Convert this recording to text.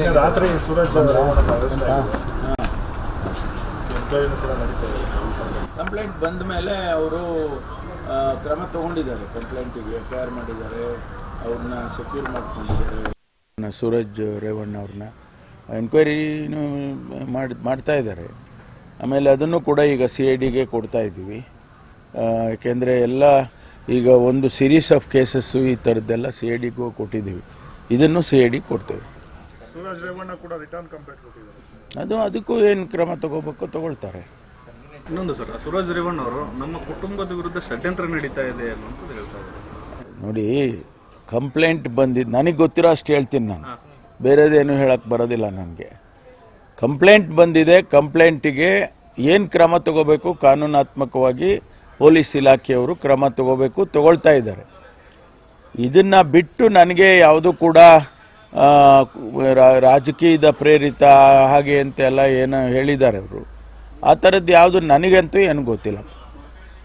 ರಾತ್ರಿ ಸೂರಜ್ ಕಂಪ್ಲೇಂಟ್ ಬಂದ ಮೇಲೆ ಅವರು ಕ್ರಮ ತಗೊಂಡಿದ್ದಾರೆ. ಕಂಪ್ಲೇಂಟಿಗೆ ಎಫ್ ಐ ಆರ್ ಮಾಡಿದ್ದಾರೆ. ಅವ್ರನ್ನ ಸೆಕ್ಯೂರ್ ಮಾಡ್ಕೊಂಡಿದ್ದಾರೆ. ಸೂರಜ್ ರೇವಣ್ಣ ಅವ್ರನ್ನ ಎನ್ಕ್ವೈರಿನೂ ಮಾಡಿ ಮಾಡ್ತಾ ಇದ್ದಾರೆ. ಆಮೇಲೆ ಅದನ್ನು ಕೂಡ ಈಗ ಸಿ ಐ ಡಿಗೆ ಕೊಡ್ತಾ ಇದ್ದೀವಿ. ಯಾಕೆಂದರೆ ಎಲ್ಲ ಈಗ ಒಂದು ಸೀರೀಸ್ ಆಫ್ ಕೇಸಸ್ಸು ಈ ಥರದ್ದೆಲ್ಲ ಸಿ ಐ ಡಿಗೂ ಕೊಟ್ಟಿದ್ದೀವಿ. ಇದನ್ನು ಸಿ ಐ ಡಿ ಕೊಡ್ತೇವೆ. ಸೂರಜ್ ರೇವಣ್ಣ ಕೂಡ ರಿಟರ್ನ್ ಕಂಪ್ಲೇಂಟ್ ಕೊಟ್ಟಿದ್ದಾರೆ. ಅದು ಅದಕ್ಕೂ ಏನು ಕ್ರಮ ತಗೋಬೇಕು ತಗೊಳ್ತಾರೆ. ಇನ್ನೊಂದು ಸರ್ ಸುರಜ್ ರೇವಣ್ಣ ಅವರು ನಮ್ಮ ಕುಟುಂಬದ ವಿರುದ್ಧ ಷಡ್ಯಂತ್ರ ನಡೀತಾ ಇದೆ ಅನ್ನುವಂಥದ್ದು ಹೇಳ್ತಾ ಇದ್ದಾರೆ. ನೋಡಿ ಕಂಪ್ಲೇಂಟ್ ಬಂದಿದ್ದು ನನಗೆ ಗೊತ್ತಿರೋ ಅಷ್ಟು ಹೇಳ್ತೀನಿ ನಾನು. ಬೇರೆದೇನು ಹೇಳಕ್ಕೆ ಬರೋದಿಲ್ಲ ನನಗೆ. ಕಂಪ್ಲೇಂಟ್ ಬಂದಿದೆ ಕಂಪ್ಲೇಂಟಿಗೆ ಏನು ಕ್ರಮ ತಗೋಬೇಕು? ಕಾನೂನಾತ್ಮಕವಾಗಿ ಪೊಲೀಸ್ ಇಲಾಖೆಯವರು ಕ್ರಮ ತಗೋಬೇಕು ತಗೊಳ್ತಾ ಇದ್ದಾರೆ. ಇದನ್ನು ಬಿಟ್ಟು ನನಗೆ ಯಾವುದು ಕೂಡ ರಾಜಕೀಯದ ಪ್ರೇರಿತ ಹಾಗೆ ಅಂತೆಲ್ಲ ಏನೋ ಹೇಳಿದ್ದಾರೆ ಅವರು. ಆ ಥರದ್ದು ಯಾವುದು ನನಗಂತೂ ಏನು ಗೊತ್ತಿಲ್ಲ.